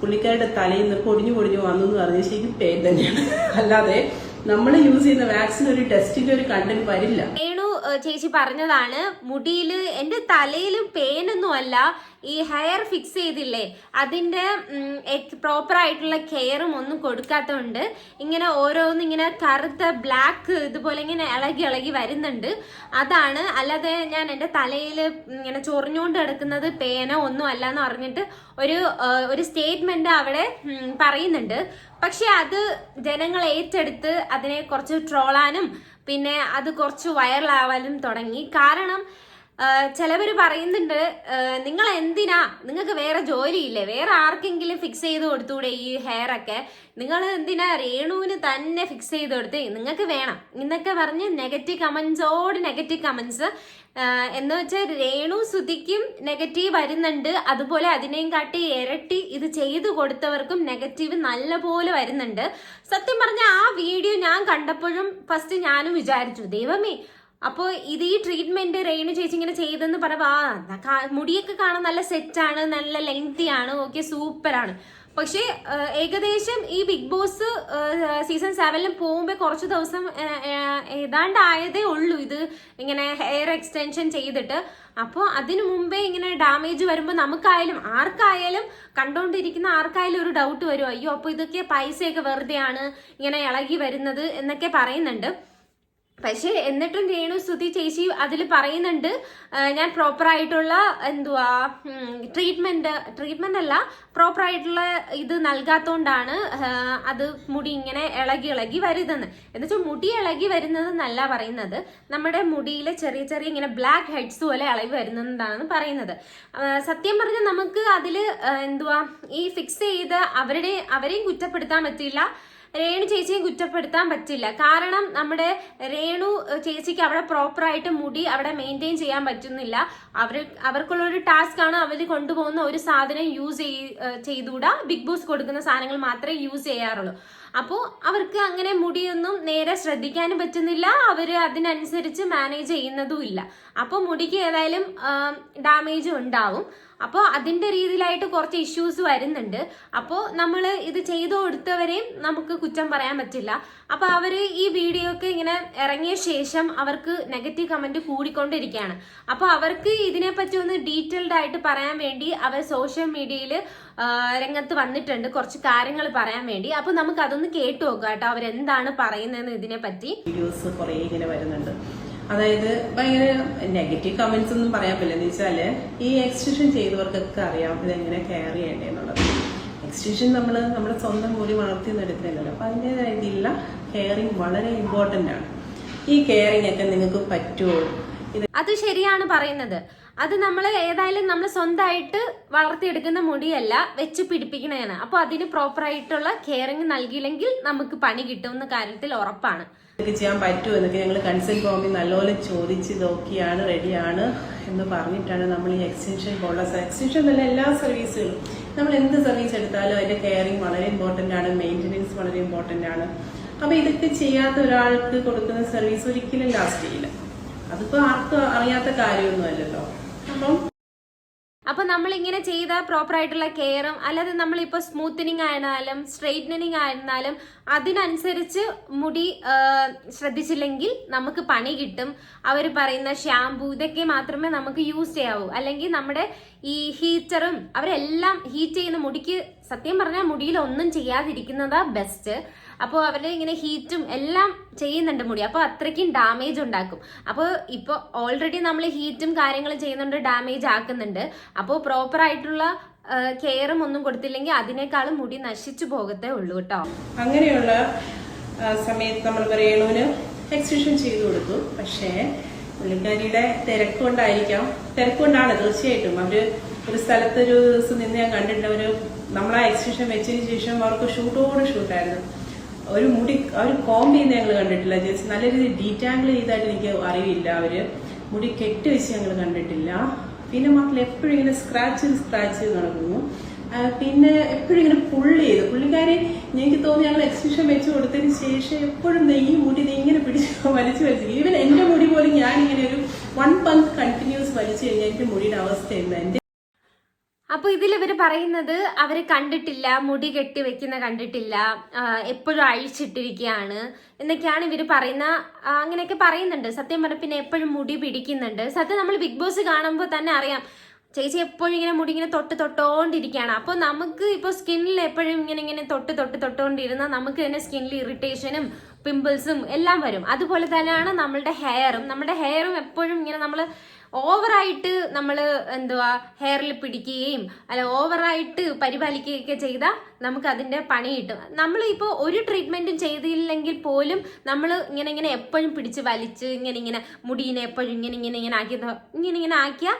പുള്ളിക്കാരുടെ തലയിൽ നിന്ന് പൊടിഞ്ഞു പൊടിഞ്ഞു വന്നു എന്ന് പറഞ്ഞാൽ ശരിക്കും പേര് തന്നെയാണ്. അല്ലാതെ നമ്മൾ യൂസ് ചെയ്യുന്ന വാക്സിൻ ഒരു ടെസ്റ്റിന്റെ ഒരു കണ്ടന്റ് വരില്ല. ചേച്ചി പറഞ്ഞതാണ് മുടിയിൽ എന്റെ തലയിലും പേനൊന്നും അല്ല ഈ ഹെയർ ഫിക്സ് ചെയ്തില്ലേ അതിന്റെ പ്രോപ്പർ ആയിട്ടുള്ള കെയറും ഒന്നും കൊടുക്കാത്തതുകൊണ്ട് ഇങ്ങനെ ഓരോന്ന് ഇങ്ങനെ കറുത്ത ബ്ലാക്ക് ഇതുപോലെ ഇങ്ങനെ ഇളകി ഇളകി വരുന്നുണ്ട്. അതാണ് അല്ലാതെ ഞാൻ എന്റെ തലയിൽ ഇങ്ങനെ ചൊറിഞ്ഞുകൊണ്ട് കിടക്കുന്നത് പേന ഒന്നും അല്ല എന്ന് പറഞ്ഞിട്ട് ഒരു ഒരു സ്റ്റേറ്റ്മെന്റ് അവിടെ പറയുന്നുണ്ട്. പക്ഷെ അത് ജനങ്ങൾ ഏറ്റെടുത്ത് അതിനെ കുറച്ച് ട്രോളാനും പിന്നെ അത് കുറച്ച് വൈറലാവാനും തുടങ്ങി. കാരണം ചിലവർ പറയുന്നുണ്ട് നിങ്ങൾ എന്തിനാ നിങ്ങൾക്ക് വേറെ ജോലിയില്ലേ? വേറെ ആർക്കെങ്കിലും ഫിക്സ് ചെയ്ത് കൊടുത്തൂടെ ഈ ഹെയർ ഒക്കെ? നിങ്ങൾ എന്തിനാ രേണുവിന് തന്നെ ഫിക്സ് ചെയ്ത് കൊടുത്ത്? നിങ്ങൾക്ക് വേണം. എന്നൊക്കെ പറഞ്ഞ് നെഗറ്റീവ് കമൻസോട് നെഗറ്റീവ് കമൻസ് എന്ന് വെച്ചാൽ രേണു സുധിക്കും നെഗറ്റീവ് വരുന്നുണ്ട്. അതുപോലെ അതിനെയും കാട്ടി ഇരട്ടി ഇത് ചെയ്തു കൊടുത്തവർക്കും നെഗറ്റീവ് നല്ലപോലെ വരുന്നുണ്ട്. സത്യം പറഞ്ഞ ആ വീഡിയോ ഞാൻ കണ്ടപ്പോഴും ഫസ്റ്റ് ഞാനും വിചാരിച്ചു ദൈവമേ അപ്പോൾ ഇത് ഈ ട്രീറ്റ്മെന്റ് റെയിനു ചേച്ചി ഇങ്ങനെ ചെയ്തെന്ന് ആ മുടിയൊക്കെ കാണാൻ നല്ല സെറ്റാണ് നല്ല ലെങ്തി ആണ് ഓക്കെ സൂപ്പറാണ് പക്ഷേ ഏകദേശം ഈ ബിഗ് ബോസ് സീസൺ സെവനിൽ പോകുമ്പോൾ കുറച്ച് ദിവസം ഏതാണ്ട് ആയതേ ഉള്ളൂ ഇത് ഇങ്ങനെ ഹെയർ എക്സ്റ്റൻഷൻ ചെയ്തിട്ട്. അപ്പോൾ അതിനു മുമ്പേ ഇങ്ങനെ ഡാമേജ് വരുമ്പോൾ നമുക്കായാലും ആർക്കായാലും കണ്ടുകൊണ്ടിരിക്കുന്ന ആർക്കായാലും ഒരു ഡൗട്ട് വരും. അയ്യോ അപ്പോൾ ഇതൊക്കെ പൈസയൊക്കെ വെറുതെയാണ് ഇങ്ങനെ ഇളകി വരുന്നത് എന്നൊക്കെ പറയുന്നുണ്ട്. പക്ഷേ എന്നിട്ടും രേണു സ്തുതി ചേച്ചി അതിൽ പറയുന്നുണ്ട് ഞാൻ പ്രോപ്പർ ആയിട്ടുള്ള എന്തുവാ ട്രീറ്റ്മെന്റ് ട്രീറ്റ്മെന്റ് അല്ല പ്രോപ്പർ ആയിട്ടുള്ള ഇത് നൽകാത്തോണ്ടാണ് അത് മുടി ഇങ്ങനെ ഇളകി ഇളകി വരുന്നത്. എന്നുവെച്ചാൽ മുടി ഇളകി വരുന്നത് എന്നല്ല പറയുന്നത്. നമ്മുടെ മുടിയിലെ ചെറിയ ചെറിയ ഇങ്ങനെ ബ്ലാക്ക് ഹെഡ്സ് പോലെ ഇളകി വരുന്നതാണ് പറയുന്നത്. സത്യം പറഞ്ഞാൽ നമുക്ക് അതിൽ എന്തുവാ ഈ ഫിക്സ് ചെയ്ത് അവരുടെ അവരെയും കുറ്റപ്പെടുത്താൻ പറ്റില്ല. രേണു ചേച്ചിയെ കുറ്റപ്പെടുത്താൻ പറ്റില്ല. കാരണം നമ്മുടെ രേണു ചേച്ചിക്ക് അവിടെ പ്രോപ്പർ ആയിട്ട് മുടി അവിടെ മെയിന്റെയിൻ ചെയ്യാൻ പറ്റുന്നില്ല. അവർ അവർക്കുള്ള ഒരു ടാസ്ക് ആണ് അവർ കൊണ്ടുപോകുന്ന ഒരു സാധനം യൂസ് ചെയ്തുകൂടാ. ബിഗ് ബോസ് കൊടുക്കുന്ന സാധനങ്ങൾ മാത്രമേ യൂസ് ചെയ്യാറുള്ളൂ. അപ്പോൾ അവർക്ക് അങ്ങനെ മുടിയൊന്നും നേരെ ശ്രദ്ധിക്കാനും പറ്റുന്നില്ല. അവർ അതിനനുസരിച്ച് മാനേജ് ചെയ്യുന്നതും ഇല്ല. അപ്പോൾ മുടിക്ക് ഏതായാലും ഡാമേജ് ഉണ്ടാവും. അപ്പോൾ അതിന്റെ രീതിയിലായിട്ട് കുറച്ച് ഇഷ്യൂസ് വരുന്നുണ്ട്. അപ്പോൾ നമ്മൾ ഇത് ചെയ്തു കൊടുത്തവരെയും നമുക്ക് കുറ്റം പറയാൻ പറ്റില്ല. അപ്പോൾ അവർ ഈ വീഡിയോ ഒക്കെ ഇങ്ങനെ ഇറങ്ങിയ ശേഷം അവർക്ക് നെഗറ്റീവ് കമന്റ് കൂടിക്കൊണ്ടിരിക്കുകയാണ്. അപ്പോൾ അവർക്ക് ഇതിനെപ്പറ്റി ഒന്ന് ഡീറ്റെയിൽഡ് ആയിട്ട് പറയാൻ വേണ്ടി അവർ സോഷ്യൽ മീഡിയയിൽ രംഗത്ത് വന്നിട്ടുണ്ട്. കുറച്ച് കാര്യങ്ങൾ പറയാൻ വേണ്ടി. അപ്പൊ നമുക്ക് അതൊന്ന് കേട്ടു നോക്കാം കേട്ടോ. അവരെന്താണ് പറയുന്നതെന്ന് ഇതിനെ പറ്റി വീഡിയോസ് കുറേ ഇങ്ങനെ വരുന്നുണ്ട്. അതായത് ഭയങ്കര നെഗറ്റീവ് കമന്റ്സ് ഒന്നും പറയാൻ പറ്റില്ല. എന്ന് വെച്ചാൽ ഈ എക്സ്റ്റൻഷൻ ചെയ്തവർക്കൊക്കെ അറിയാം ഇതെങ്ങനെ കെയർ ചെയ്യേണ്ടതെന്നുള്ളത് എക്സ്റ്റൻഷൻ നമ്മൾ നമ്മുടെ സ്വന്തം കൂടി വളർത്തിയൊന്നും എടുക്കുന്നില്ലല്ലോ അപ്പൊ അതിന്റെതായിട്ടുള്ള കെയറിങ് വളരെ ഇമ്പോർട്ടന്റ് ആണ്. ഈ കെയറിങ് ഒക്കെ നിങ്ങൾക്ക് പറ്റുമോ? അത് ശരിയാണ് പറയുന്നത്. അത് നമ്മൾ ഏതായാലും നമ്മൾ സ്വന്തമായിട്ട് വളർത്തിയെടുക്കുന്ന മുടിയല്ല വെച്ച് പിടിപ്പിക്കണതാണ് അപ്പോൾ അതിന് പ്രോപ്പർ ആയിട്ടുള്ള കെയറിങ് നൽകിയില്ലെങ്കിൽ നമുക്ക് പണി കിട്ടുമെന്ന കാര്യത്തിൽ ഉറപ്പാണ്. ചെയ്യാൻ പറ്റുമോ എന്നൊക്കെ ഞങ്ങൾ കൺസൾട്ട് ഫോമിൽ നല്ലപോലെ ചോദിച്ച് നോക്കിയാണ് റെഡിയാണ് എന്ന് പറഞ്ഞിട്ടാണ് നമ്മൾ ഈ എക്സ്റ്റൻഷൻ പോലുള്ള എക്സ്റ്റൻഷൻ തന്നെ എല്ലാ സർവീസുകളും നമ്മൾ എന്ത് സർവീസ് എടുത്താലും അതിന്റെ കെയറിങ് വളരെ ഇമ്പോർട്ടന്റ് ആണ് മെയിന്റനൻസ് വളരെ ഇമ്പോർട്ടന്റ് ആണ്. അപ്പൊ ഇതൊക്കെ ചെയ്യാത്ത ഒരാൾക്ക് കൊടുക്കുന്ന സർവീസ് ഒരിക്കലും ലാസ്റ്റ് ചെയ്യില്ല. അതിപ്പോ ആർക്കും അറിയാത്ത കാര്യമൊന്നും അല്ലല്ലോ അപ്പം അപ്പൊ നമ്മൾ ഇങ്ങനെ ചെയ്ത പ്രോപ്പർ ആയിട്ടുള്ള കെയറും അല്ലാതെ നമ്മളിപ്പോൾ സ്മൂത്തനിങ് ആയിരുന്നാലും സ്ട്രെയിറ്റനിങ് ആയിരുന്നാലും അതിനനുസരിച്ച് മുടി ശ്രദ്ധിച്ചില്ലെങ്കിൽ നമുക്ക് പണി കിട്ടും. അവർ പറയുന്ന ഷാംപൂ ഇതൊക്കെ മാത്രമേ നമുക്ക് യൂസ് ചെയ്യാവൂ. അല്ലെങ്കിൽ നമ്മുടെ ഈ ഹീറ്ററും അവരെല്ലാം ഹീറ്റ് ചെയ്യുന്ന മുടിക്ക് സത്യം പറഞ്ഞാൽ മുടിയിൽ ഒന്നും ചെയ്യാതിരിക്കുന്നതാ ബെസ്റ്റ്. അപ്പോൾ അവർ ഇങ്ങനെ ഹീറ്റും എല്ലാം ചെയ്യുന്നുണ്ട് മുടി. അപ്പോൾ അത്രയ്ക്കും ഡാമേജ് ഉണ്ടാക്കും. അപ്പോൾ ഇപ്പോൾ ഓൾറെഡി നമ്മൾ ഹീറ്റും കാര്യങ്ങളും ചെയ്യുന്നുണ്ട് ഡാമേജ് ആക്കുന്നുണ്ട്. അപ്പോൾ പ്രോപ്പർ ആയിട്ടുള്ള കെയറും ഒന്നും കൊടുത്തില്ലെങ്കിൽ അതിനേക്കാളും മുടി നശിച്ചു പോകത്തേ ഉള്ളൂ കേട്ടോ. അങ്ങനെയുള്ള സമയത്ത് നമ്മൾ രേണുവിന് എക്സിബിഷൻ ചെയ്തു കൊടുത്തു. പക്ഷേ പുള്ളിക്കാരിയുടെ തിരക്കുകൊണ്ടായിരിക്കാം തിരക്കുകൊണ്ടാണ് തീർച്ചയായിട്ടും. അവർ ഒരു സ്ഥലത്ത് ഒരു ദിവസം നിന്ന് ഞാൻ കണ്ടിട്ടുണ്ട്. അവർ നമ്മളാ എക്സിബിഷൻ വെച്ചതിന് ശേഷം അവർക്ക് ഷൂട്ടോട് ഷൂട്ടായിരുന്നു ഒരു മുടി ഒരു കോംബ് ചെയ്യുന്ന ഞങ്ങൾ കണ്ടിട്ടില്ല. ജസ്റ്റ് നല്ല രീതിയിൽ ഡീറ്റാങ്കിൾ ചെയ്തായിട്ട് എനിക്ക് അറിയില്ല അവർ. മുടി കെട്ടി വെച്ച് ഞങ്ങൾ കണ്ടിട്ടില്ല. പിന്നെ മാത്രമല്ല എപ്പോഴും ഇങ്ങനെ സ്ക്രാച്ച് സ്ക്രാച്ച് നടക്കുന്നു. പിന്നെ എപ്പോഴും ഇങ്ങനെ പുള്ളി ചെയ്ത് പുള്ളിക്കാരി എനിക്ക് തോന്നി ഞങ്ങൾ എക്സിബിഷൻ വെച്ച് കൊടുത്തതിന് ശേഷം എപ്പോഴും ഈ മുടി ഇങ്ങനെ പിടിച്ച് വലിച്ചു വലിച്ചു. ഈവൻ എന്റെ മുടി പോലും ഞാൻ ഇങ്ങനെ ഒരു വൺ മന്ത് കണ്ടിന്യൂസ് വലിച്ചു കഴിഞ്ഞാൽ എന്റെ മുടിയുടെ അവസ്ഥ എന്താ അപ്പൊ ഇതിൽ ഇവർ പറയുന്നത് അവർ കണ്ടിട്ടില്ല മുടി കെട്ടി വെക്കുന്ന കണ്ടിട്ടില്ല എപ്പോഴും അഴിച്ചിട്ടിരിക്കുകയാണ് എന്നൊക്കെയാണ് ഇവർ പറയുന്ന അങ്ങനെയൊക്കെ പറയുന്നുണ്ട്. സത്യം പറഞ്ഞ പിന്നെ എപ്പോഴും മുടി പിടിക്കുന്നുണ്ട്. സത്യം നമ്മൾ ബിഗ് ബോസ് കാണുമ്പോൾ തന്നെ അറിയാം. ചേച്ചി എപ്പോഴും ഇങ്ങനെ മുടി ഇങ്ങനെ തൊട്ട് തൊട്ടോണ്ടിരിക്കുകയാണ്. അപ്പോൾ നമുക്ക് ഇപ്പോൾ സ്കിന്നിൽ എപ്പോഴും ഇങ്ങനെ ഇങ്ങനെ തൊട്ട് തൊട്ട് തൊട്ടുകൊണ്ടിരുന്നാൽ നമുക്ക് തന്നെ സ്കിന്നിൽ ഇറിറ്റേഷനും പിമ്പിൾസും എല്ലാം വരും. അതുപോലെ തന്നെയാണ് നമ്മളുടെ ഹെയറും. നമ്മുടെ ഹെയറും എപ്പോഴും ഇങ്ങനെ നമ്മൾ ഓവറായിട്ട് നമ്മൾ എന്തുവാ ഹെയറിൽ പിടിക്കുകയും അല്ല ഓവറായിട്ട് പരിപാലിക്കുകയൊക്കെ ചെയ്താൽ നമുക്ക് അതിന്റെ പണി കിട്ടും. നമ്മൾ ഇപ്പോൾ ഒരു ട്രീറ്റ്മെന്റും ചെയ്തില്ലെങ്കിൽ പോലും നമ്മൾ ഇങ്ങനെ ഇങ്ങനെ എപ്പോഴും പിടിച്ച് വലിച്ച് ഇങ്ങനെ ഇങ്ങനെ മുടീനെ എപ്പോഴും ഇങ്ങനെ ഇങ്ങനെ ഇങ്ങനെ ആക്കി ഇങ്ങനെ ഇങ്ങനെ ആക്കിയാൽ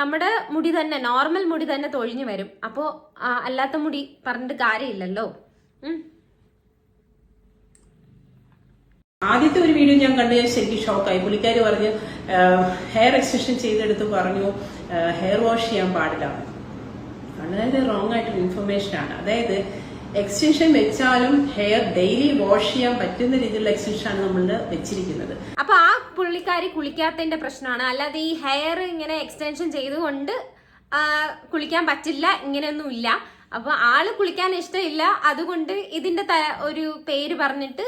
നമ്മുടെ മുടി തന്നെ നോർമൽ മുടി തന്നെ തൊഴിഞ്ഞു വരും. അപ്പോൾ അല്ലാത്ത മുടി പറഞ്ഞിട്ട് കാര്യമില്ലല്ലോ. ആദ്യത്തെ ഒരു വീഡിയോ ഞാൻ കണ്ടു ഞാൻ ശരിക്കും ഷോക്കായി. പുള്ളിക്കാരി പറഞ്ഞ് ഹെയർ എക്സ്റ്റൻഷൻ ചെയ്തെടുത്ത് പറഞ്ഞു ഹെയർ വാഷ് ചെയ്യാൻ പാടില്ല. വളരെ റോങ് ആയിട്ടൊരു ഇൻഫർമേഷൻ ആണ്. അതായത് എക്സ്റ്റൻഷൻ വെച്ചാലും ഹെയർ ഡെയിലി വാഷ് ചെയ്യാൻ പറ്റുന്ന രീതിയിലുള്ള എക്സ്റ്റൻഷൻ ആണ് നമ്മൾ വെച്ചിരിക്കുന്നത്. അപ്പൊ ആ പുള്ളിക്കാരി കുളിക്കാത്തതിന്റെ പ്രശ്നമാണ്. അല്ലാതെ ഈ ഹെയർ ഇങ്ങനെ എക്സ്റ്റൻഷൻ ചെയ്തുകൊണ്ട് കുളിക്കാൻ പറ്റില്ല ഇങ്ങനെയൊന്നും ഇല്ല അപ്പൊ ആൾ കുളിക്കാൻ ഇഷ്ടമില്ല. അതുകൊണ്ട് ഇതിന്റെ ഒരു പേര് പറഞ്ഞിട്ട്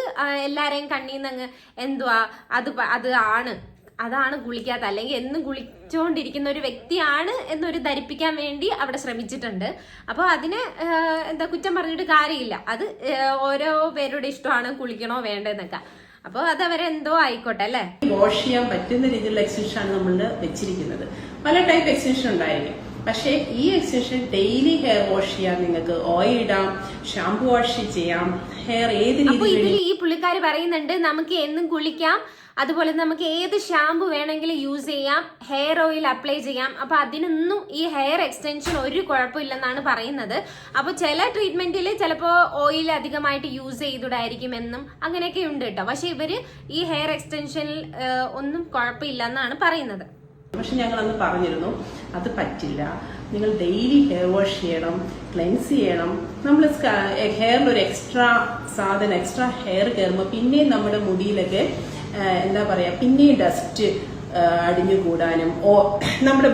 എല്ലാരെയും കണ്ണീന്ന് അങ്ങ് എന്തുവാ അത് അത് ആണ്. അതാണ് കുളിക്കാത്ത അല്ലെങ്കിൽ എന്നും കുളിച്ചുകൊണ്ടിരിക്കുന്ന ഒരു വ്യക്തിയാണ് എന്നൊരു ധരിപ്പിക്കാൻ വേണ്ടി അവിടെ ശ്രമിച്ചിട്ടുണ്ട്. അപ്പോൾ അതിനെ എന്താ കുറ്റം പറഞ്ഞിട്ട് കാര്യമില്ല. അത് ഓരോ പേരുടെ ഇഷ്ടമാണ് കുളിക്കണോ വേണ്ടെന്നൊക്കെ അപ്പോൾ അത് അവരെന്തോ ആയിക്കോട്ടെ അല്ലേ? വാഷ് ചെയ്യാൻ പറ്റുന്ന രീതിയിലുള്ള എക്സ്റ്റൻഷൻ ആണ് നമ്മൾ വെച്ചിരിക്കുന്നത്. പല ടൈപ്പ് എക്സ്റ്റൻഷൻ ഉണ്ടായിരിക്കും. പക്ഷേ ഈ എക്സ്റ്റൻഷൻ ഡെയിലി ഹെയർ വാഷ് ചെയ്യാൻ നിങ്ങൾക്ക് ഓയിൽ ഇടാം ഷാംപൂ വാഷ് ചെയ്യാം ഹെയർ ഏത് രീതിയിൽ ഈ പുള്ളിക്കാർ പറയുന്നുണ്ട് നമുക്ക് എന്നും കുളിക്കാം അതുപോലെ നമുക്ക് ഏത് ഷാമ്പു വേണമെങ്കിലും യൂസ് ചെയ്യാം ഹെയർ ഓയിൽ അപ്ലൈ ചെയ്യാം. അപ്പൊ അതിനൊന്നും ഈ ഹെയർ എക്സ്റ്റൻഷൻ ഒരു കുഴപ്പമില്ലെന്നാണ് പറയുന്നത്. അപ്പൊ ചില ട്രീറ്റ്മെന്റിൽ ചിലപ്പോ ഓയിൽ അധികമായിട്ട് യൂസ് ചെയ്തിടായിരിക്കും എന്നും അങ്ങനെയൊക്കെ ഉണ്ട് കേട്ടോ. പക്ഷെ ഇവർ ഈ ഹെയർ എക്സ്റ്റൻഷനിൽ ഒന്നും കുഴപ്പമില്ലെന്നാണ് പറയുന്നത്. പക്ഷെ ഞങ്ങൾ അന്ന് പറഞ്ഞിരുന്നു അത് പറ്റില്ല. നിങ്ങൾ ഡെയിലി ഹെയർ വാഷ് ചെയ്യണം ക്ലെൻസ് ചെയ്യണം. നമ്മൾ ഹെയറിൽ ഒരു എക്സ്ട്രാ സാധനം എക്സ്ട്രാ ഹെയർ കയറുമ്പോൾ പിന്നെയും നമ്മുടെ മുടിയിലൊക്കെ എന്താ പറയുക പിന്നെയും ഡസ്റ്റ് അടിഞ്ഞു കൂടാനും ഓ നമ്മുടെ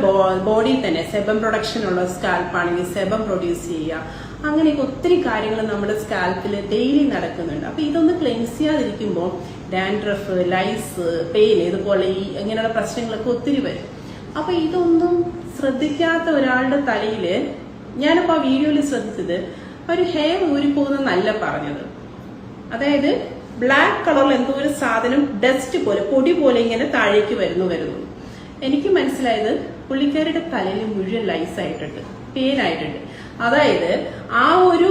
ബോഡിയിൽ തന്നെ സെബം പ്രൊഡക്ഷൻ ഉള്ള സ്കാൽപ്പാണെങ്കിൽ സെബം പ്രൊഡ്യൂസ് ചെയ്യുക. അങ്ങനെയൊക്കെ ഒത്തിരി കാര്യങ്ങൾ നമ്മുടെ സ്കാൽപ്പിൽ ഡെയിലി നടക്കുന്നുണ്ട്. അപ്പൊ ഇതൊന്ന് ക്ലെൻസ് ചെയ്യാതിരിക്കുമ്പോൾ ഡാൻഡ്രഫ് ലൈസ് പെയിൻ ഇതുപോലെ ഈ ഇങ്ങനെയുള്ള പ്രശ്നങ്ങളൊക്കെ ഒത്തിരി വരും. അപ്പൊ ഇതൊന്നും ശ്രദ്ധിക്കാത്ത ഒരാളുടെ തലയിൽ ഞാനിപ്പോ ആ വീഡിയോയിൽ ശ്രദ്ധിച്ചത് ഒരു ഹെയർ ഊരിപ്പോകുന്നല്ല പറഞ്ഞത്. അതായത് ബ്ലാക്ക് കളറിൽ എന്തോ ഒരു സാധനം ഡസ്റ്റ് പോലെ പൊടി പോലെ ഇങ്ങനെ താഴേക്ക് വരുന്നു വരുന്നു. എനിക്ക് മനസ്സിലായത് പുള്ളിക്കാരുടെ തലയിൽ മുഴുവൻ ലൈസ് ആയിട്ടുണ്ട് പെയിൻ ആയിട്ടുണ്ട്. അതായത് ആ ഒരു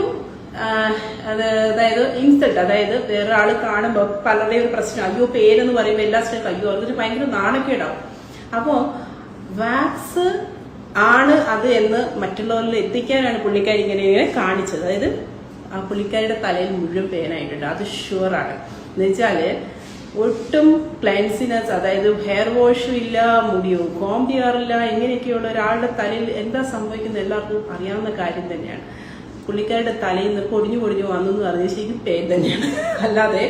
അത് അതായത് ഇൻസൾട്ട് അതായത് വേറെ ആൾ കാണുമ്പോൾ പലരുടെയും ഒരു പ്രശ്നം. അയ്യോ പേരെന്ന് പറയുമ്പോൾ എല്ലാ സ്റ്റേക്ക് അയ്യോ അതൊരു ഭയങ്കര നാണക്കേടാവും അപ്പോ വാക്സ് ആണ് അത് എന്ന് മറ്റുള്ളവരിൽ എത്തിക്കാനാണ് പുള്ളിക്കാരി ഇങ്ങനെ ഇങ്ങനെ കാണിച്ചത്. അതായത് ആ പുള്ളിക്കാരിയുടെ തലയിൽ മുഴുവൻ പേനായിട്ടുണ്ട്. അത് ഷുവറാണ് എന്ന് വെച്ചാൽ ഒട്ടും ക്ലൈൻസിനസ് അതായത് ഹെയർ വാഷും ഇല്ല മുടിയോ കോം ഇങ്ങനെയൊക്കെയുള്ള ഒരാളുടെ തലയിൽ എന്താ സംഭവിക്കുന്നത് എല്ലാവർക്കും അറിയാവുന്ന കാര്യം തന്നെയാണ്. പുള്ളിക്കാരുടെ തലയിൽ നിന്ന് പൊടിഞ്ഞു പൊടിഞ്ഞു വന്നു എന്ന് പറഞ്ഞാൽ ശരിക്കും പേൻ തന്നെയാണ്. അല്ലാതെ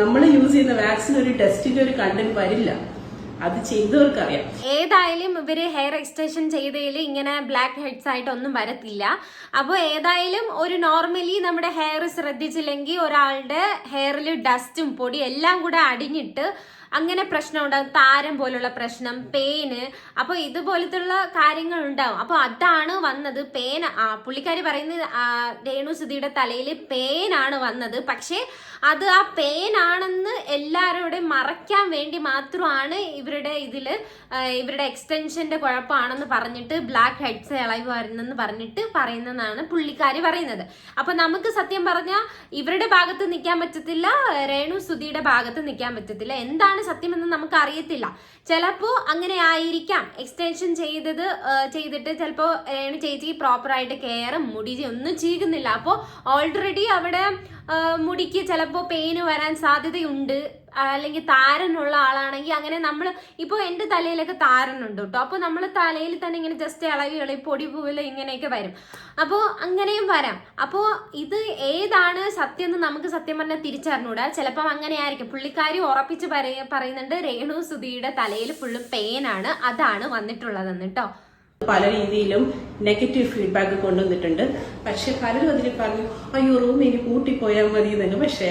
നമ്മൾ യൂസ് ചെയ്യുന്ന വാക്സിൻ ഒരു ടെസ്റ്റിന്റെ ഒരു കണ്ടന്റ് വരില്ല. അത് ചെയ്തവർക്കറിയാം. ഏതായാലും ഇവർ ഹെയർ എക്സ്റ്റൻഷൻ ചെയ്തതിൽ ഇങ്ങനെ ബ്ലാക്ക് ഹെഡ്സ് ആയിട്ട് ഒന്നും വരത്തില്ല. അപ്പോൾ ഏതായാലും ഒരു നോർമലി നമ്മുടെ ഹെയർ ശ്രദ്ധിച്ചില്ലെങ്കിൽ ഒരാളുടെ ഹെയറിൽ ഡസ്റ്റും പൊടി എല്ലാം കൂടെ അടിഞ്ഞിട്ട് അങ്ങനെ പ്രശ്നം ഉണ്ടാകും താരം പോലുള്ള പ്രശ്നം പെയിന് അപ്പൊ ഇതുപോലത്തുള്ള കാര്യങ്ങൾ ഉണ്ടാവും. അപ്പൊ അതാണ് വന്നത്. ആ പുള്ളിക്കാരി പറയുന്നത് ആ, രേണു സുധിയുടെ തലയിൽ പേനാണ് വന്നത്. പക്ഷേ അത് ആ പേൻ ആണെന്ന് എല്ലാവരോടും മറയ്ക്കാൻ വേണ്ടി മാത്രമാണ് ഇവരുടെ ഇതിൽ ഇവരുടെ എക്സ്റ്റൻഷന്റെ കുഴപ്പമാണെന്ന് പറഞ്ഞിട്ട് ബ്ലാക്ക് ഹെഡ്സ് ഇളവ് വരുന്നെന്ന് പറഞ്ഞിട്ട് പറയുന്നതാണ് പുള്ളിക്കാരി പറയുന്നത്. അപ്പൊ നമുക്ക് സത്യം പറഞ്ഞാൽ ഇവരുടെ ഭാഗത്ത് നിൽക്കാൻ പറ്റത്തില്ല രേണു സുധിയുടെ ഭാഗത്ത് നിൽക്കാൻ പറ്റത്തില്ല. എന്താണ് സത്യമെന്ന് നമുക്ക് അറിയത്തില്ല ചിലപ്പോൾ അങ്ങനെ ആയിരിക്കാം. എക്സ്റ്റൻഷൻ ചെയ്തത് ചെയ്തിട്ട് ചിലപ്പോൾ ചേച്ചി പ്രോപ്പർ ആയിട്ട് കെയറും മുടി ഒന്നും ചെയ്യുന്നില്ല അപ്പോൾ ഓൾറെഡി അവിടെ മുടിക്ക് ചിലപ്പോൾ പെയിന് വരാൻ സാധ്യതയുണ്ട്. അല്ലെങ്കിൽ താരനുള്ള ആളാണെങ്കിൽ അങ്ങനെ നമ്മൾ ഇപ്പോൾ എന്റെ തലയിലൊക്കെ താരനുണ്ട് കേട്ടോ. അപ്പോൾ നമ്മൾ തലയിൽ തന്നെ ഇങ്ങനെ ജസ്റ്റ് ഇളകി ഇളകി പൊടി പോലെ ഇങ്ങനെയൊക്കെ വരും. അപ്പോൾ അങ്ങനെയും വരാം. അപ്പോൾ ഇത് ഏതാണ് സത്യം എന്ന് നമുക്ക് സത്യം പറഞ്ഞാൽ തിരിച്ചറിഞ്ഞൂടാ. ചിലപ്പം അങ്ങനെ ആയിരിക്കും പുള്ളിക്കാരി ഉറപ്പിച്ച് പറയ പറയുന്നുണ്ട് രേണു സുധിയുടെ തലയിൽ ഫുള്ളും പെയിനാണ് അതാണ് വന്നിട്ടുള്ളതെന്ന് കേട്ടോ. പല രീതിയിലും നെഗറ്റീവ് ഫീഡ്ബാക്ക് കൊണ്ടുവന്നിട്ടുണ്ട്. പക്ഷെ പലരും അതിൽ പറഞ്ഞു അയ്യോ റൂം ഇനി കൂട്ടിപ്പോയാൽ മതി എന്നൊക്കെ പക്ഷേ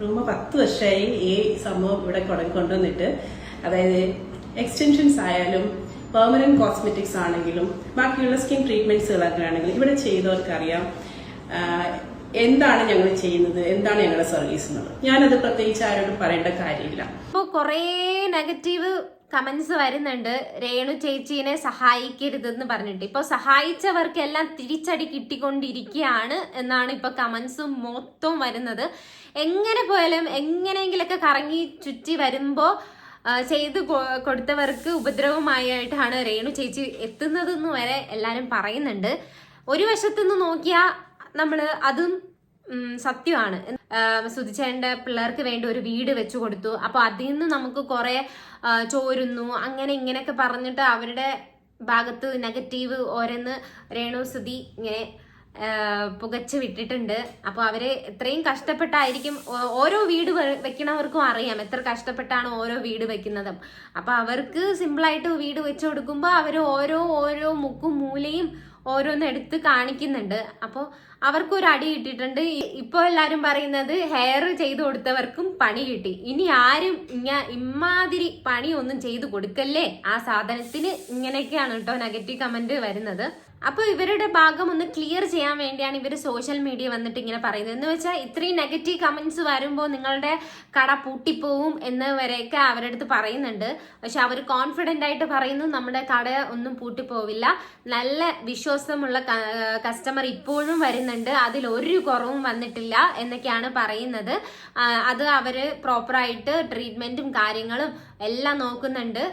റൂം പത്ത് വർഷമായി ഈ സംഭവം ഇവിടെ കൊണ്ടുവന്നിട്ട്. അതായത് എക്സ്റ്റൻഷൻസ് ആയാലും പെർമനന്റ് കോസ്മെറ്റിക്സ് ആണെങ്കിലും ബാക്കിയുള്ള സ്കിൻ ട്രീറ്റ്മെന്റ്സുകളൊക്കെ ആണെങ്കിലും ഇവിടെ ചെയ്തവർക്കറിയാം എന്താണ് ഞങ്ങൾ ചെയ്യുന്നത് എന്താണ് ഞങ്ങളുടെ സർവീസ് എന്നുള്ളത്. ഞാനത് പ്രത്യേകിച്ച് ആരോടും പറയേണ്ട കാര്യമില്ല. അപ്പോൾ കുറേ നെഗറ്റീവ് കമന്റ്സ് വരുന്നുണ്ട്. രേണു ചേച്ചീനെ സഹായിക്കരുതെന്ന് പറഞ്ഞിട്ട്. ഇപ്പോൾ സഹായിച്ചവർക്കെല്ലാം തിരിച്ചടി കിട്ടിക്കൊണ്ടിരിക്കുകയാണ് എന്നാണ് ഇപ്പോൾ കമന്റ്സ് മൊത്തം വരുന്നത്. എങ്ങനെ പോയാലും എങ്ങനെയെങ്കിലൊക്കെ കറങ്ങി ചുറ്റി വരുമ്പോ ചെയ്തു കൊടുത്തവർക്ക് ഉപദ്രവമായിട്ടാണ് രേണു ചേച്ചി എത്തുന്നതെന്ന് വരെ എല്ലാവരും പറയുന്നുണ്ട്. ഒരു വശത്തുനിന്ന് നോക്കിയാൽ നമ്മൾ അതും സത്യമാണ്. സുധിച്ചേന്റെ പിള്ളേർക്ക് വേണ്ടി ഒരു വീട് വെച്ചു കൊടുത്തു. അപ്പൊ അതിൽ നിന്ന് നമുക്ക് കുറെ ചോരുന്നു. അങ്ങനെ ഇങ്ങനെയൊക്കെ പറഞ്ഞിട്ട് അവരുടെ ഭാഗത്ത് നെഗറ്റീവ് ഓരോന്ന് രേണു സുധി ഇങ്ങനെ പുകച്ച് വിട്ടിട്ടുണ്ട്. അപ്പോൾ അവർ എത്രയും കഷ്ടപ്പെട്ടായിരിക്കും. ഓരോ വീട് വെക്കണവർക്കും അറിയാം എത്ര കഷ്ടപ്പെട്ടാണ് ഓരോ വീട് വെക്കുന്നതും. അപ്പൊ അവർക്ക് സിമ്പിളായിട്ട് വീട് വെച്ചു കൊടുക്കുമ്പോൾ അവർ ഓരോ ഓരോ മുക്കും മൂലയും ഓരോന്ന് എടുത്ത് കാണിക്കുന്നുണ്ട്. അപ്പോൾ അവർക്കൊരു അടി കിട്ടിയിട്ടുണ്ട്. ഇപ്പോൾ എല്ലാവരും പറയുന്നത് ഹെയർ ചെയ്തു കൊടുത്തവർക്കും പണി കിട്ടി. ഇനി ആരും ഇങ്ങ ഇമാതിരി പണി ഒന്നും ചെയ്തു കൊടുക്കല്ലേ? ആ സാധനത്തിന് ഇങ്ങനെയൊക്കെയാണ് കേട്ടോ നെഗറ്റീവ് കമന്റ് വരുന്നത്. അപ്പൊ ഇവരുടെ ഭാഗം ഒന്ന് ക്ലിയർ ചെയ്യാൻ വേണ്ടിയാണ് ഇവർ സോഷ്യൽ മീഡിയ വന്നിട്ട് ഇങ്ങനെ പറയുന്നത്. എന്ന് വെച്ചാൽ ഇത്രയും നെഗറ്റീവ് കമന്റ്സ് വരുമ്പോൾ നിങ്ങളുടെ കട പൂട്ടിപ്പോവും എന്ന് വരെയൊക്കെ അവരുടെ അടുത്ത് പറയുന്നുണ്ട്. പക്ഷെ അവർ കോൺഫിഡന്റ് ആയിട്ട് പറയുന്നു നമ്മുടെ കട ഒന്നും പൂട്ടിപ്പോവില്ല. നല്ല വിശ്വാസമുള്ള കസ്റ്റമർ ഇപ്പോഴും വരുന്നുണ്ട്. അതിൽ ഒരു കുറവും വന്നിട്ടില്ല എന്നൊക്കെയാണ് പറയുന്നത്. അത് അവർ പ്രോപ്പറായിട്ട് ട്രീറ്റ്മെന്റും കാര്യങ്ങളും എല്ലാം നോക്കുന്നുണ്ട്.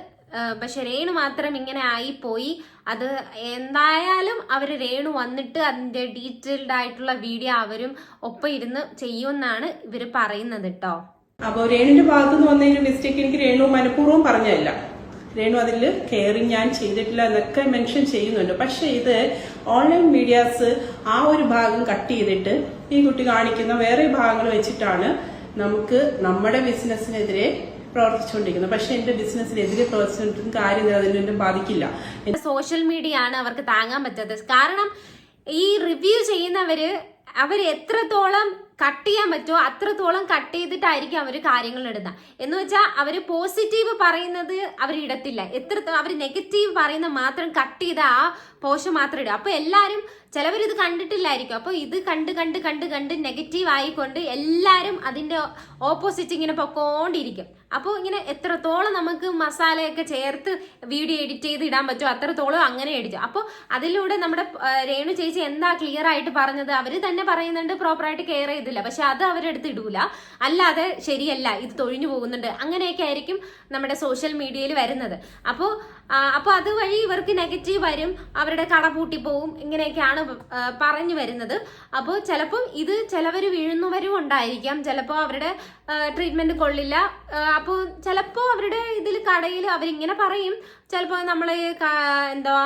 പക്ഷെ രേണു മാത്രം ഇങ്ങനെ ആയിപ്പോയി. അത് എന്തായാലും അവർ രേണു വന്നിട്ട് അതിന്റെ ഡീറ്റെയിൽഡ് ആയിട്ടുള്ള വീഡിയോ അവരും ഒപ്പം ഇരുന്ന് ചെയ്യുമെന്നാണ് ഇവർ പറയുന്നത് കേട്ടോ അപ്പോൾ രേണുവിന്റെ ഭാഗത്ത് നിന്ന് വന്ന മിസ്റ്റേക്ക് എനിക്ക് രേണു മനഃപൂർവം പറഞ്ഞതല്ല. രേണു അതിൽ കെയറിങ് ഞാൻ ചെയ്തിട്ടില്ല എന്നൊക്കെ മെൻഷൻ ചെയ്യുന്നുണ്ട്. പക്ഷെ ഇത് ഓൺലൈൻ മീഡിയാസ് ആ ഒരു ഭാഗം കട്ട് ചെയ്തിട്ട് ഈ കുട്ടി കാണിക്കുന്ന വേറെ ഭാഗങ്ങൾ വെച്ചിട്ടാണ് നമുക്ക് നമ്മുടെ ബിസിനസ്സിനെതിരെ പ്രവർത്തിച്ചുകൊണ്ടിരിക്കുന്നത്. പക്ഷെ എന്റെ ബിസിനസ്സിനെതിരെ പ്രവർത്തിച്ചിട്ടും കാര്യം അതിനെ ബാധിക്കില്ല. സോഷ്യൽ മീഡിയ ആണ് അവർക്ക് താങ്ങാൻ പറ്റാത്തത്. കാരണം ഈ റിവ്യൂ ചെയ്യുന്നവര് അവർ എത്രത്തോളം കട്ട് ചെയ്യാൻ പറ്റുമോ അത്രത്തോളം കട്ട് ചെയ്തിട്ടായിരിക്കും അവർ കാര്യങ്ങൾ ഇടുന്നത്. എന്ന് വെച്ചാൽ അവർ പോസിറ്റീവ് പറയുന്നത് അവർ ഇടത്തില്ല. എത്ര അവർ നെഗറ്റീവ് പറയുന്ന മാത്രം കട്ട് ചെയ്ത ആ പോഷൻ മാത്രം ഇടുക. അപ്പൊ എല്ലാരും ചിലവർ ഇത് കണ്ടിട്ടില്ലായിരിക്കും. അപ്പോൾ ഇത് കണ്ട് കണ്ട് കണ്ട് കണ്ട് നെഗറ്റീവ് ആയിക്കൊണ്ട് എല്ലാരും അതിന്റെ ഓപ്പോസിറ്റ് ഇങ്ങനെ പൊക്കോണ്ടിരിക്കും. അപ്പോൾ ഇങ്ങനെ എത്രത്തോളം നമുക്ക് മസാലയൊക്കെ ചേർത്ത് വീഡിയോ എഡിറ്റ് ചെയ്ത് ഇടാൻ പറ്റുമോ അത്രത്തോളം അങ്ങനെ എഡിറ്റ് അപ്പോൾ അതിലൂടെ നമ്മുടെ രേണു ചേച്ചി എന്താ ക്ലിയർ ആയിട്ട് പറഞ്ഞത്? അവർ തന്നെ പറയുന്നുണ്ട് പ്രോപ്പറായിട്ട് കെയർ ചെയ്തില്ല. പക്ഷെ അത് അവരെടുത്ത് ഇടൂല. അല്ലാതെ ശരിയല്ല ഇത് തൊഴിഞ്ഞു പോകുന്നുണ്ട്. അങ്ങനെയൊക്കെ ആയിരിക്കും നമ്മുടെ സോഷ്യൽ മീഡിയയിൽ വരുന്നത്. അപ്പോൾ അപ്പോൾ അതുവഴി ഇവർക്ക് നെഗറ്റീവ് വരും. അവരുടെ കട പൂട്ടിപ്പോവും. ഇങ്ങനെയൊക്കെയാണ് പറഞ്ഞു വരുന്നത്. അപ്പോൾ ചിലപ്പം ഇത് ചിലവർ വീഴുന്നവരും ഉണ്ടായിരിക്കാം. ചിലപ്പോൾ അവരുടെ ട്രീറ്റ്മെന്റ് കൊള്ളില്ല. അപ്പോൾ ചിലപ്പോൾ അവരുടെ ഇതിൽ കടയിൽ അവരിങ്ങനെ പറയും. ചിലപ്പോൾ നമ്മൾ എന്താ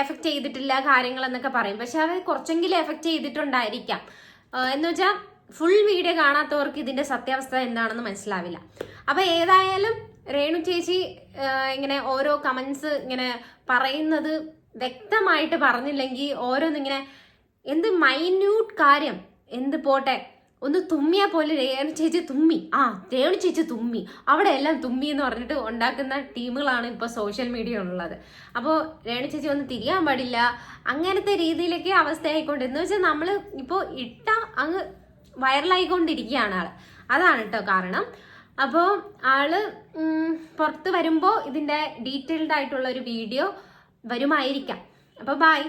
എഫക്റ്റ് ചെയ്തിട്ടില്ല കാര്യങ്ങൾ എന്നൊക്കെ പറയും. പക്ഷെ അവർ കുറച്ചെങ്കിലും എഫക്റ്റ് ചെയ്തിട്ടുണ്ടായിരിക്കാം. എന്ന് വെച്ചാൽ ഫുൾ വീഡിയോ കാണാത്തവർക്ക് ഇതിന്റെ സത്യാവസ്ഥ എന്താണെന്ന് മനസ്സിലാവില്ല. അപ്പൊ ഏതായാലും രേണു ചേച്ചി ഇങ്ങനെ ഓരോ കമന്റ്സ് ഇങ്ങനെ പറയുന്നത് വ്യക്തമായിട്ട് പറഞ്ഞില്ലെങ്കിൽ ഓരോന്നിങ്ങനെ എന്ത് മൈന്യൂട്ട് കാര്യം എന്ത് പോട്ടെ ഒന്ന് തുമ്മിയാ പോലെ രേണു ചേച്ചി തുമ്മി. ആ രേണു ചേച്ചി തുമ്മി. അവിടെ എല്ലാം തുമ്മി എന്ന് പറഞ്ഞിട്ട് ഉണ്ടാക്കുന്ന ടീമുകളാണ് ഇപ്പോൾ സോഷ്യൽ മീഡിയ ഉള്ളത്. അപ്പോൾ രേണു ചേച്ചി ഒന്ന് തിരിയാൻ പാടില്ല. അങ്ങനത്തെ രീതിയിലൊക്കെ അവസ്ഥയായിക്കൊണ്ട് എന്ന് വെച്ചാൽ നമ്മൾ ഇപ്പോൾ ഇട്ട അങ്ങ് വൈറലായിക്കൊണ്ടിരിക്കുകയാണ് ആൾ. അതാണ് കേട്ടോ കാരണം. അപ്പോൾ ആൾ പുറത്ത് വരുമ്പോൾ ഇതിന്റെ ഡീറ്റെയിൽഡ് ആയിട്ടുള്ള ഒരു വീഡിയോ വരുമായിരിക്കാം. അപ്പോൾ ബൈ